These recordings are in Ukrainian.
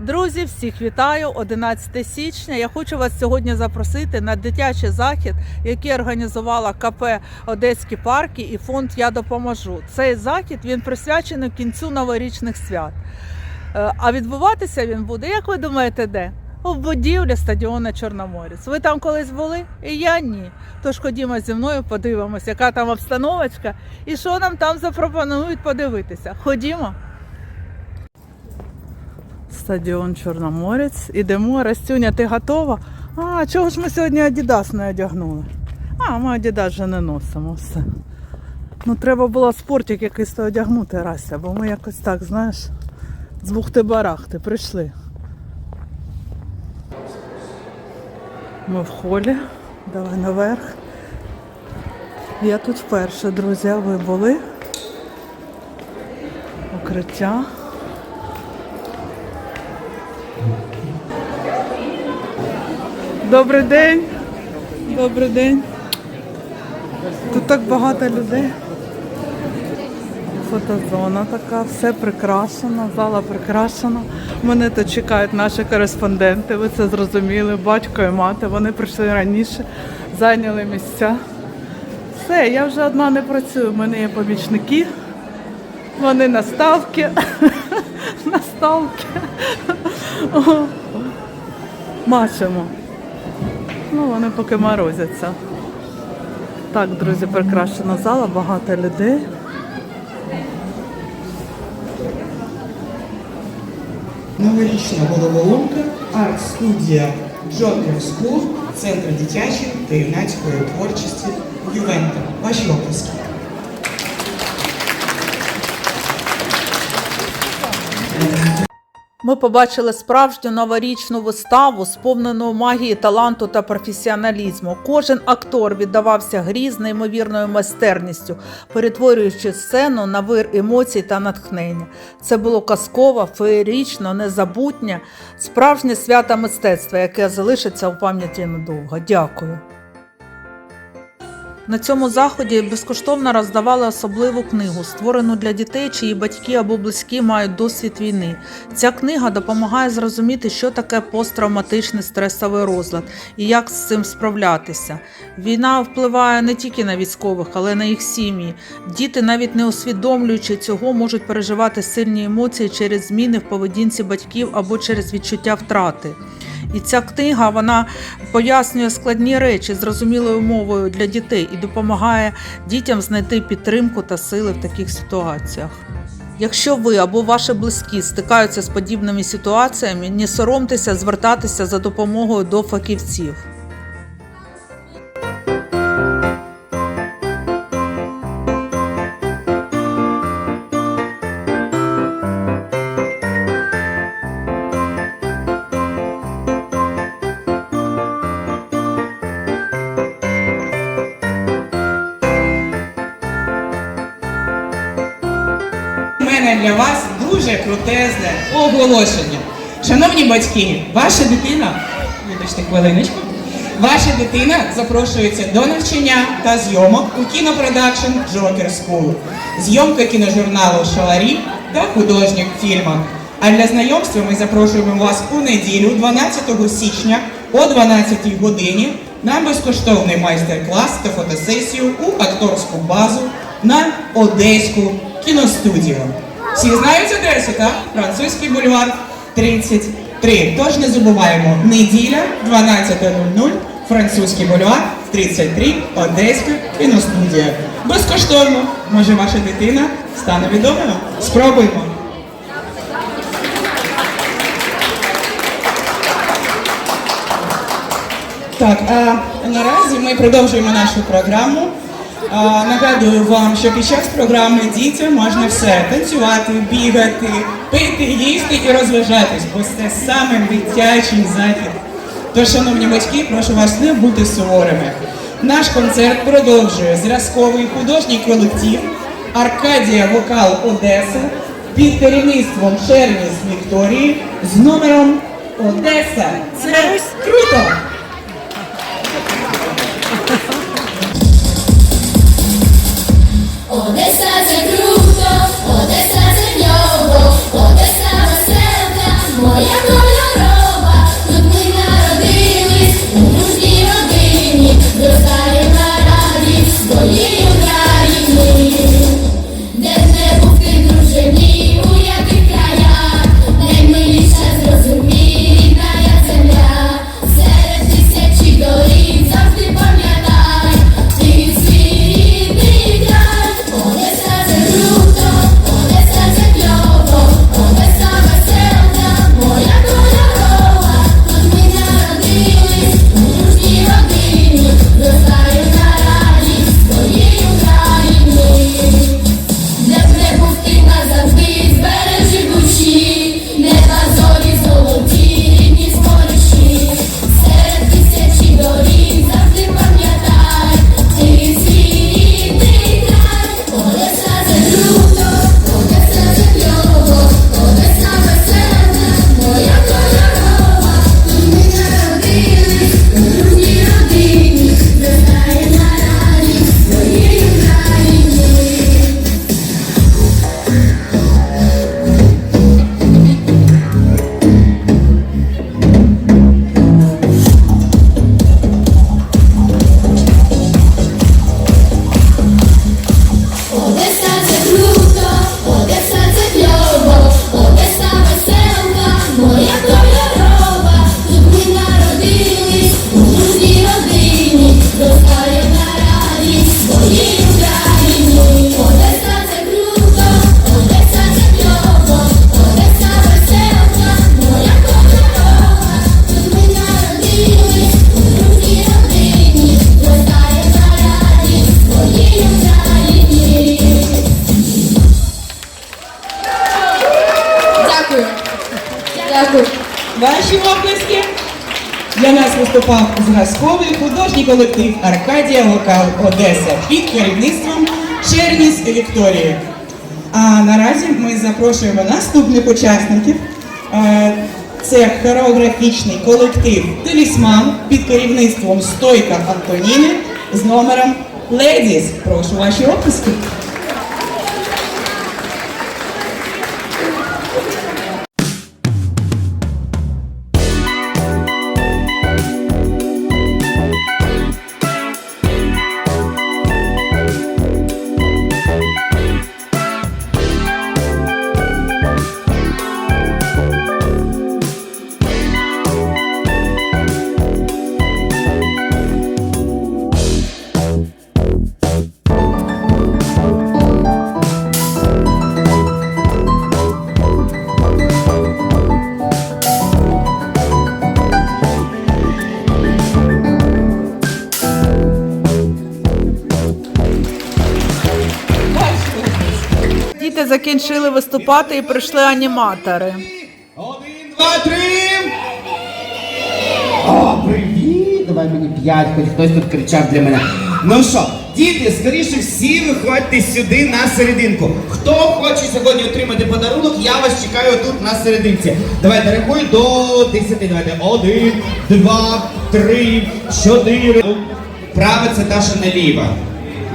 Друзі, всіх вітаю! 11 січня. Я хочу вас сьогодні запросити на дитячий захід, який організувала КП Одеські парки і фонд Я допоможу. Цей захід він присвячений кінцю новорічних свят. Е, А відбуватися він буде, як ви думаєте, де? У будівлі стадіону Чорноморець. Ви там колись були? І я ні. Тож ходімо зі мною, подивимося, яка там обстановочка і що нам там запропонують подивитися. Ходімо. Стадіон Чорноморець. Ідемо. Растюня, ти готова? А, чого ж ми сьогодні Адідас не одягнули? А, ми Адідас вже не носимо все. Ну, треба було спортик якийсь то одягнути, Рася, бо ми якось так, знаєш, з бухти-барахти прийшли. Ми в холі. Давай наверх. Я тут вперше, друзі, ви були? Укриття. Добрий день. Добрий день. Тут так багато людей. Фотозона така, все прикрашено, зала прикрашена. Мене тут чекають наші кореспонденти, ви це зрозуміли, батько і мати. Вони прийшли раніше, зайняли місця. Все, я вже одна не працюю, в мене є помічники. Вони наставки. Наставки. О, Мачемо. Ну, вони поки морозяться. Так, друзі, прикрашена зала, багато людей. Новорічна головоломка, арт-студія Джокер Скул, Центр дитячої та юнацької творчості Ювента. Ваші оплески. Ми побачили справжню новорічну виставу, сповнену магії, таланту та професіоналізму. Кожен актор віддавався грі з неймовірною майстерністю, перетворюючи сцену на вир емоцій та натхнення. Це було казково, феєрічно, незабутнє, справжнє свято мистецтва, яке залишиться у пам'яті надовго. Дякую. На цьому заході безкоштовно роздавали особливу книгу, створену для дітей, чиї батьки або близькі мають досвід війни. Ця книга допомагає зрозуміти, що таке посттравматичний стресовий розлад і як з цим справлятися. Війна впливає не тільки на військових, але й на їх сім'ї. Діти, навіть не усвідомлюючи цього, можуть переживати сильні емоції через зміни в поведінці батьків або через відчуття втрати. І ця книга вона пояснює складні речі зрозумілою мовою для дітей і допомагає дітям знайти підтримку та сили в таких ситуаціях. Якщо ви або ваші близькі стикаються з подібними ситуаціями, не соромтеся звертатися за допомогою до фахівців. Мене для вас дуже крутезне оголошення. Шановні батьки, ваша дитина, вибачте хвилиночку, ваша дитина запрошується до навчання та зйомок у кінопродакшн Джокер School. Зйомка кіножурналу Шаларі та художніх фільмах. А для знайомства ми запрошуємо вас у неділю, 12 січня о 12 годині на безкоштовний майстер-клас та фотосесію у акторську базу на Одеську кіностудію. Всі знають адресу, так? Французький бульвар 33. Тож не забуваємо, неділя 12.00, французький бульвар 33, Одеська кіностудія. Безкоштовно. Може ваша дитина стане відомою? Спробуємо. Так, а наразі ми продовжуємо нашу програму. Нагадую вам, що під час програми дітям можна все танцювати, бігати, пити, їсти і розважатись, бо це саме дитячий захід. Тож, шановні батьки, прошу вас не бути суворими. Наш концерт продовжує зразковий художній колектив Аркадія Вокал Одеса під керівництвом Черніс Вікторії з номером Одеса. Це круто! Одеса це виступав зразковий художній колектив Аркадія Вокал Одеса під керівництвом Черніс Вікторії. А наразі ми запрошуємо наступних учасників. Е, Це хореографічний колектив Талісман під керівництвом Стойка Антоніни з номером Ледіс. Прошу ваші оплески. Закінчили виступати і прийшли аніматори. Один, два, три. О, привіт! Давай мені п'ять, хоч хтось тут кричав для мене. Ну що, діти, скоріше всі виходьте сюди на серединку. Хто хоче сьогодні отримати подарунок, я вас чекаю тут на серединці. Давайте рахуй до 10. Давайте. Один, два, три, чотири. Права це та, що не ліва.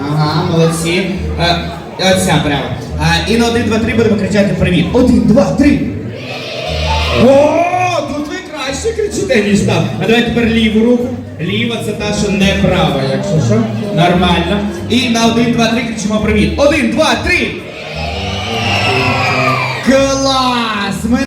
Ага, молодці. Е, Оця права. Е, І на один, два, три будемо кричати привіт. Один, два, три. О, тут ви краще кричите, ніж там. А давай тепер ліву руку. Ліва це та, що не права, якщо що. Нормально. І на один, два, три кричимо привіт. Один, два, три. Клас! Ми...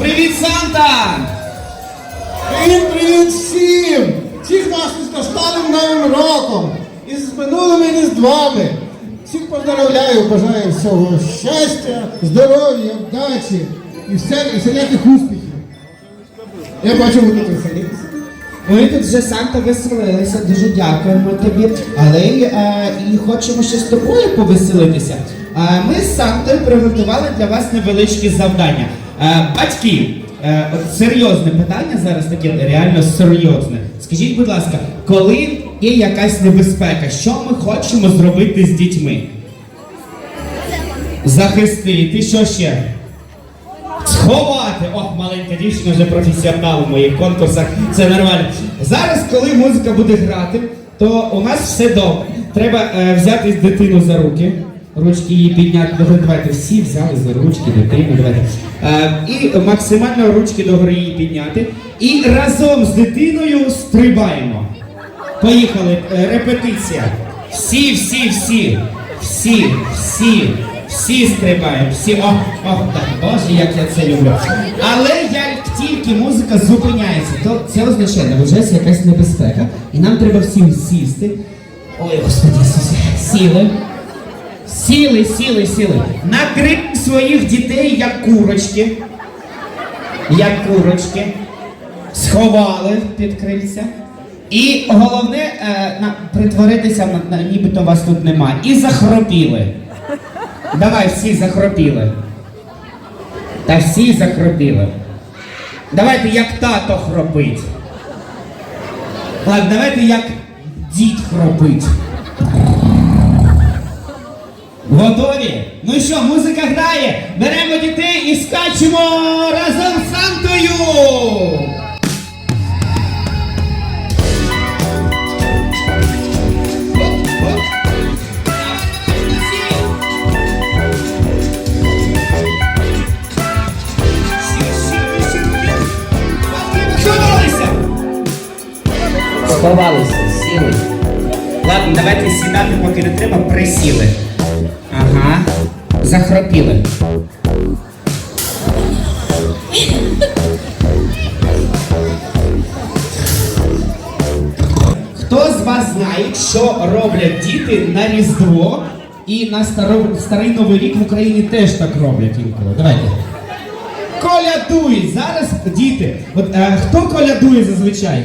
Привіт, Санта! Привіт, привіт всім! Всіх із настаним новим роком! І з минулими різдвами! Всіх поздравляю, бажаю всього щастя, здоров'я, вдачі і, всіляких успіхів. Я бачу, ви тут веселитеся. Ми тут вже Санта веселилися, дуже дякуємо тобі. Але е, і хочемо ще з тобою повеселитися. Е, ми з Сантою приготували для вас невеличкі завдання. Е, батьки, е, серйозне питання зараз таке реально серйозне. Скажіть, будь ласка, коли є якась небезпека, що ми хочемо зробити з дітьми? Захистити, що ще? Сховати! Ох, маленька дівчина вже професіонал у моїх конкурсах. Це нормально. Зараз, коли музика буде грати, то у нас все добре. Треба е, взяти дитину за руки. Ручки її підняти. Давайте всі взяли за ручки дитину. Давайте. Е, і максимально ручки догори її підняти. І разом з дитиною стрибаємо. Поїхали. Е, Репетиція. Всі, всі, всі. Всі, всі, всі стрибаємо. Всі. Ох, ох, так, боже, як я це люблю. Але як тільки музика зупиняється, то це означає, наближається якась небезпека. І нам треба всім сісти. Ой, господи, сіли. Сіли, сіли, сіли. Накрити своїх дітей як курочки. Як курочки сховали під крильця. І головне е, на, притворитися, на, на, нібито вас тут нема. І захропіли. Давай всі захропіли. Та всі захропіли. Давайте як тато хропить. Ладно, давайте як дід хропить. Готові? Ну що, музика грає. Беремо дітей і скачемо разом з Сантою. Сховалися, сіли. Ладно, давайте сідати, поки не треба, присіли. Ага. Захропіли. Хто з вас знає, що роблять діти на Різдво і на старий новий рік в Україні теж так роблять інколи? Давайте. Колядують! Зараз діти. От е, хто колядує зазвичай?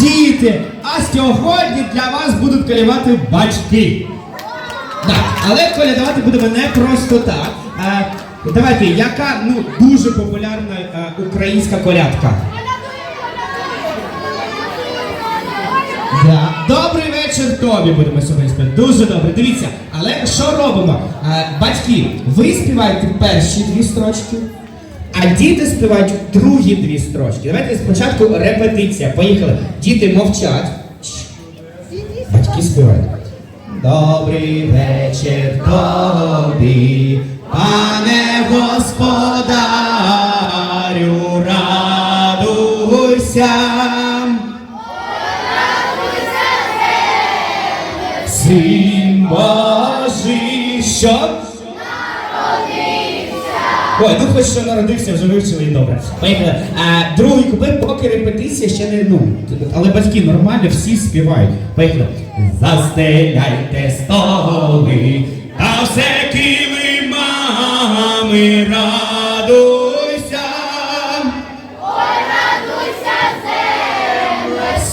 Діти! А сьогодні для вас будуть колівати батьки. Але колядувати будемо не просто так. Е, давайте, яка ну, дуже популярна е, українська колядка? Добрий вечір тобі будемо сьогодні співати. Дуже добре. Дивіться, але що робимо? Е, батьки, ви співаєте перші дві строчки, а діти співають другі дві строчки. Давайте спочатку репетиція. Поїхали. Діти мовчать. Батьки співають. Добрий вечір тобі, пане господарю, радуйся. Ой, ну хоч що народився, вже вивчили і добре. Поїхали. А, другий куплет, поки репетиція ще не ну. Але батьки нормально всі співають. Поїхали. Застеляйте столи, та все кили мами, радуйся.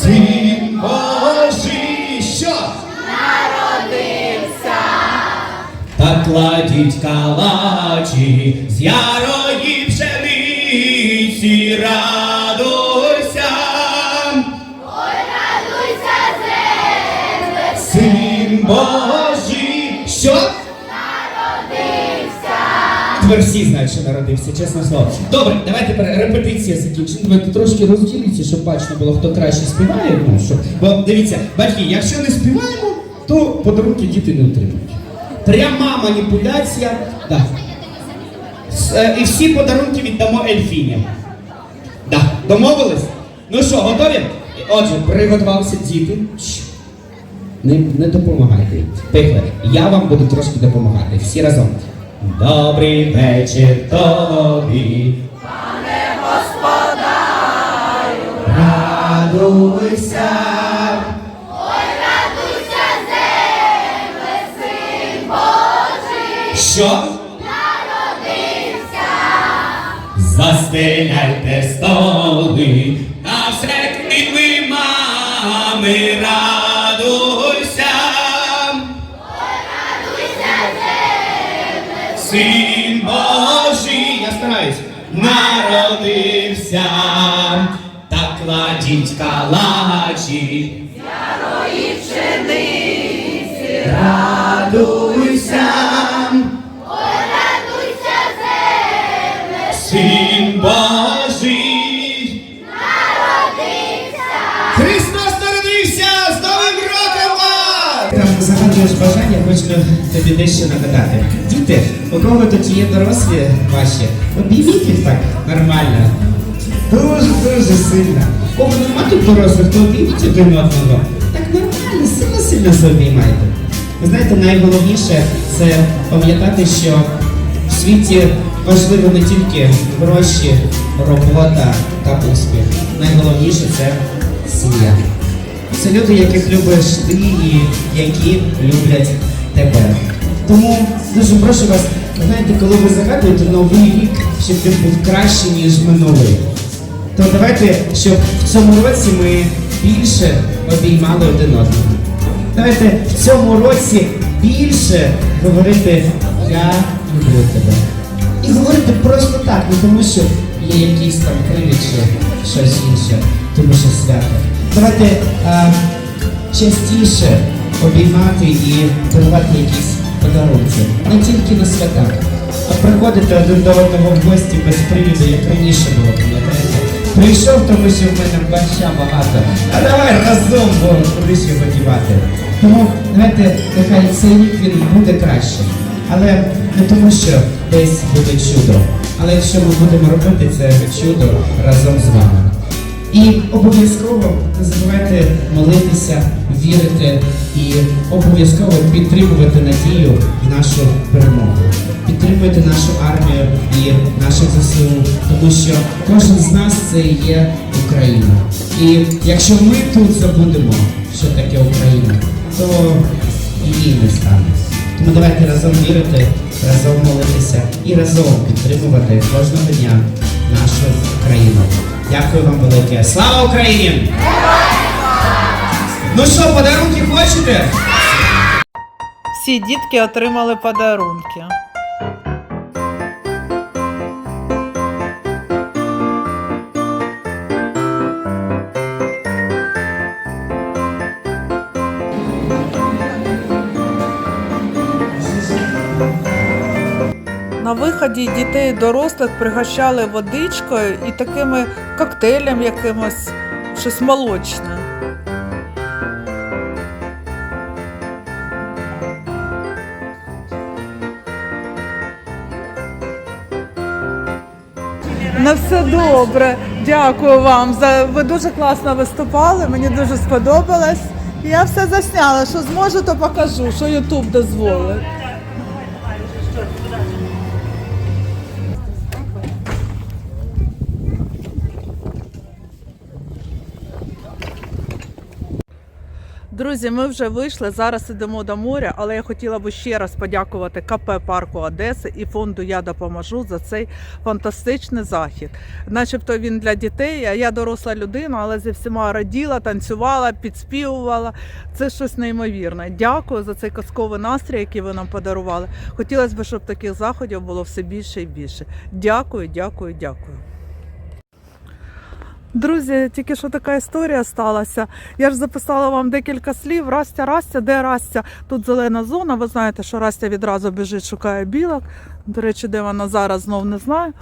Син Божий, що? Та кладіть з ярої пшениці, радуйся. Ой, радуйся, земле, Син Божий, що? Народився. Тепер всі знають, що народився, чесне слово. Добре, давайте тепер репетиція закінчимо. Давайте трошки розділіться, щоб бачно було, хто краще співає. Ну, щоб... Бо дивіться, батьки, якщо не співаємо, то подарунки діти не отримують. Пряма маніпуляція. Да. Е, І всі подарунки віддамо Ельфіні. Да. Домовились? Ну що, готові? Отже, приготувалися діти. Не, не допомагайте. Поїхали. Я вам буду трошки допомагати. Всі разом. Добрий вечір тобі. Пане господарю. Радуйся. Що? Застеляйте столи, на все квітли мами, радуйся! Радуйся, земле! Син Божий, я стараюсь, народився! Так кладіть калачі, Радуйся! Ой, радуйся, земле! Син Божий! Народився! Христос народився! З Новим роком вас! Там загадуєш бажання, хочу тобі дещо нагадати. Діти, у кого тут є дорослі ваші, обійміть їх так нормально. Дуже дуже сильно. Кого нема тут дорослих, то обійміть один одного. Так нормально, сильно сильно заобіймайте. Ви знаєте, найголовніше це пам'ятати, що в світі важливо не тільки гроші, робота та успіх. Найголовніше це сім'я. Це люди, яких любиш ти і які люблять тебе. Тому дуже прошу вас, знаєте, коли ви загадуєте новий рік, щоб він був краще, ніж минулий, то давайте, щоб в цьому році ми більше обіймали один одного. Давайте в цьому році більше говорити Я люблю тебе. І говорити просто так, не тому що є якийсь там привід чи щось інше, тому що свято. Давайте а, частіше обіймати і дарувати якісь подарунки. Не тільки на свята, а приходити один до одного в гості без привіду, як раніше було, пам'ятаєте? Прийшов, тому що в мене баща багато. А давай разом, бо куди ж його дівати. Тому знаєте, нехай цей рік він буде кращим. Але не тому, що десь буде чудо. Але якщо ми будемо робити це чудо разом з вами. І обов'язково не забувайте молитися, вірити і обов'язково підтримувати надію в нашу перемогу. Підтримуйте нашу армію і наших ЗСУ, тому що кожен з нас це і є Україна. І якщо ми тут забудемо, що таке Україна, то її не стане. Тому давайте разом вірити, разом молитися і разом підтримувати кожного дня нашу країну. Дякую вам велике. Слава Україні! Ну що, подарунки хочете? Всі дітки отримали подарунки. На виході дітей і дорослих пригощали водичкою і такими коктейлем якимось, щось молочне. На все добре. Дякую вам. За ви дуже класно виступали. Мені дуже сподобалось. Я все засняла. Що зможу, то покажу, що Ютуб дозволить. Друзі, ми вже вийшли. Зараз ідемо до моря, але я хотіла би ще раз подякувати КП парку Одеси і фонду Я допоможу за цей фантастичний захід. Начебто він для дітей. А я доросла людина, але зі всіма раділа, танцювала, підспівувала. Це щось неймовірне. Дякую за цей казковий настрій, який ви нам подарували. Хотілося б, щоб таких заходів було все більше і більше. Дякую, дякую, дякую. Друзі, тільки що така історія сталася. Я ж записала вам декілька слів. Растя, Растя, де Растя? Тут зелена зона. Ви знаєте, що Растя відразу біжить, шукає білок. До речі, де вона зараз знов не знаю.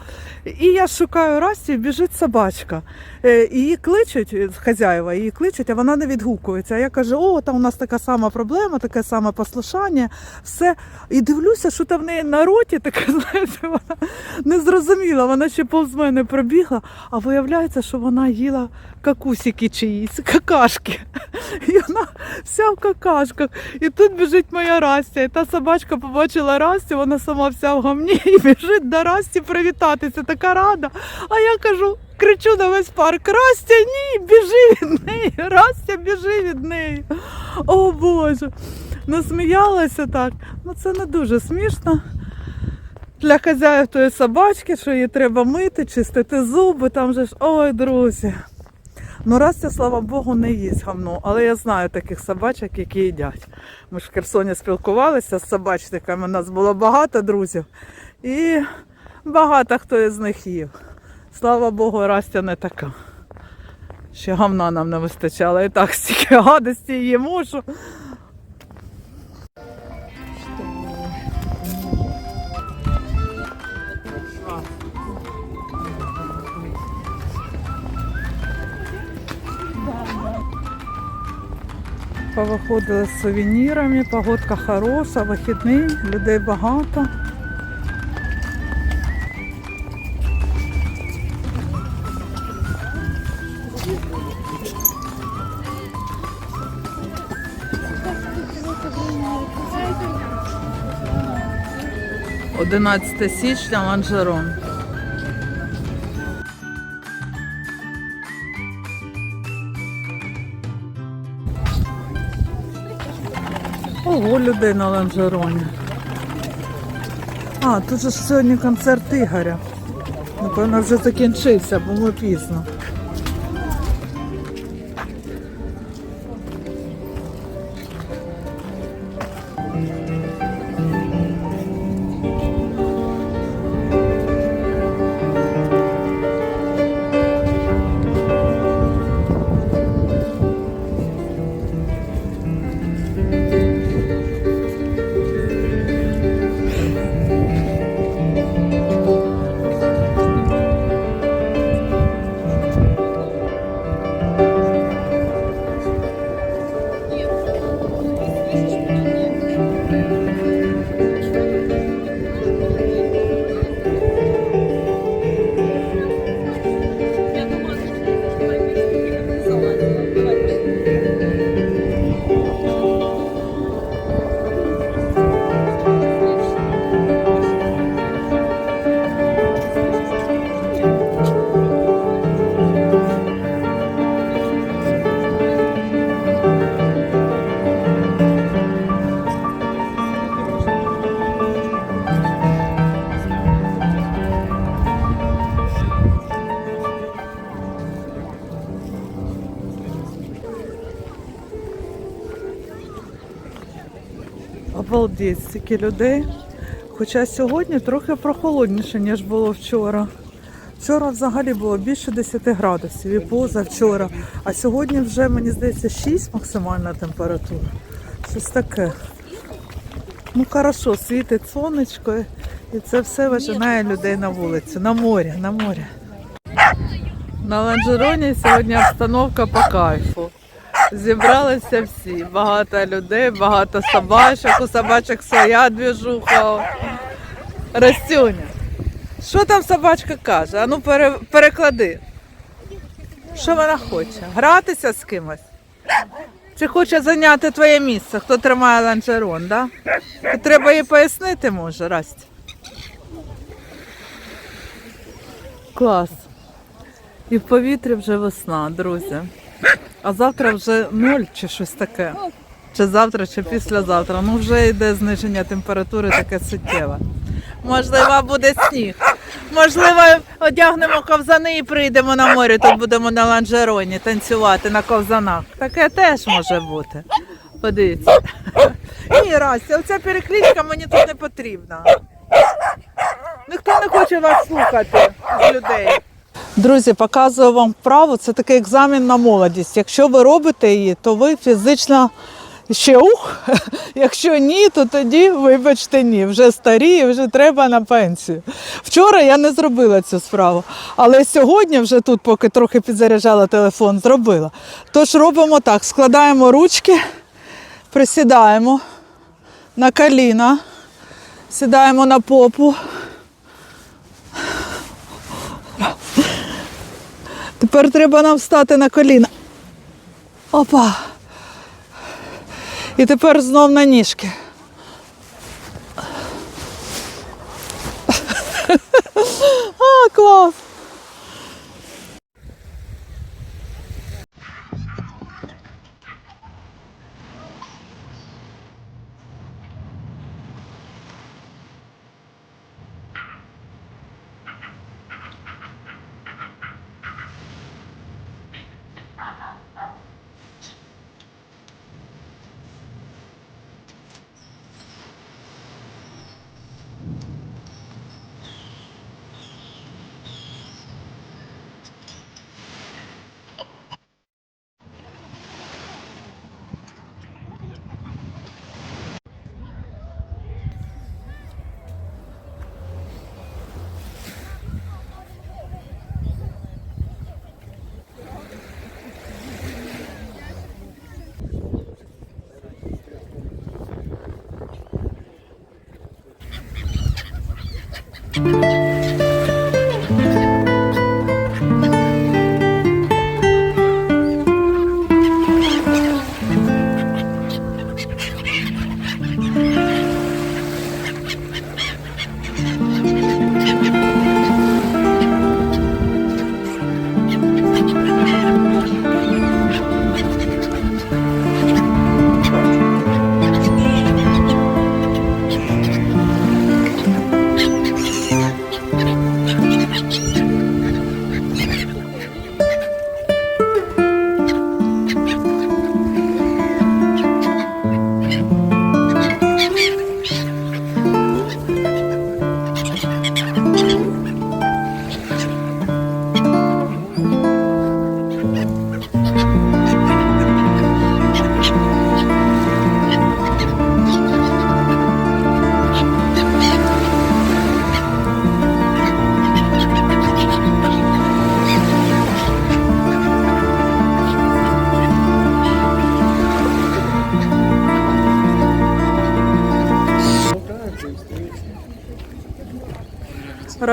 І я шукаю Расті, біжить собачка. Е, Її кличуть, е, хазяїва її кличуть, а вона не відгукується. А я кажу, о, там у нас така сама проблема, таке саме послушання, все. І дивлюся, що там в неї на роті таке, знаєте, вона не зрозуміла. Вона ще повз мене пробігла, а виявляється, що вона їла какусики чиїсь, какашки. І вона вся в какашках. І тут біжить моя Растя. І та собачка побачила Растю, вона сама вся в гамні і біжить до Расті привітатися. Така рада. А я кажу, кричу на весь парк: Растя, ні, біжи від неї, Растя, біжи від неї. О Боже. Насміялася так. Ну це не дуже смішно. Для хазяїв тої собачки, що її треба мити, чистити зуби, там же ж, ой, друзі. Ну, Растя, слава Богу, не їсть гавно, але я знаю таких собачок, які їдять. Ми ж в Херсоні спілкувалися з собачниками, у нас було багато друзів, і багато хто із них їв. Слава Богу, Растя не така. Ще гавна нам не вистачало. І так стільки гадості їмо, що Повиходили з сувенірами, погодка хороша, вихідний, людей багато. Одинадцяте січня Ланжерон. Ого, людей на ланжероні. А, тут же сьогодні концерт Ігоря. Напевно, вже закінчився, бо ми пізно. Обалдеть, стільки людей. Хоча сьогодні трохи прохолодніше, ніж було вчора. Вчора взагалі було більше 10 градусів і позавчора. А сьогодні вже, мені здається, 6 максимальна температура. Щось таке. Ну, хорошо, світить сонечко, і це все вижинає людей на вулицю. На морі, на морі. На ланжероні сьогодні обстановка по кайфу. Зібралися всі. Багато людей, багато собачок. У собачок своя двіжуха. Растюня. Що там собачка каже? Ану пере, переклади. Що вона хоче? Гратися з кимось? Чи хоче зайняти твоє місце? Хто тримає ланжерон, да? Треба їй пояснити, може, Расті. Клас. І в повітрі вже весна, друзі. А завтра вже ноль чи щось таке. Чи завтра, чи післязавтра. Ну вже йде зниження температури таке суттєве. Можливо, буде сніг. Можливо, одягнемо ковзани і прийдемо на море, тут будемо на ланжероні танцювати на ковзанах. Таке теж може бути. Подивіться. Ні, Растя, оця перекличка мені тут не потрібна. Ніхто не хоче вас слухати з людей. Друзі, показую вам вправу. Це такий екзамен на молодість. Якщо ви робите її, то ви фізично ще ух. Якщо ні, то тоді, вибачте, ні. Вже старі, вже треба на пенсію. Вчора я не зробила цю справу, але сьогодні вже тут, поки трохи підзаряджала телефон, зробила. Тож робимо так: складаємо ручки, присідаємо на коліна, сідаємо на попу. Тепер треба нам встати на коліна. Опа. І тепер знов на ніжки. А, клас.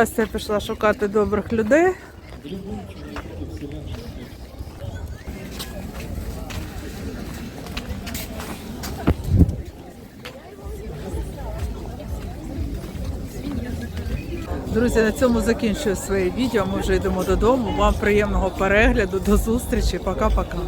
Растя пішла шукати добрих людей. Друзі, на цьому закінчую своє відео. Ми вже йдемо додому. Вам приємного перегляду. До зустрічі. Пока-пока.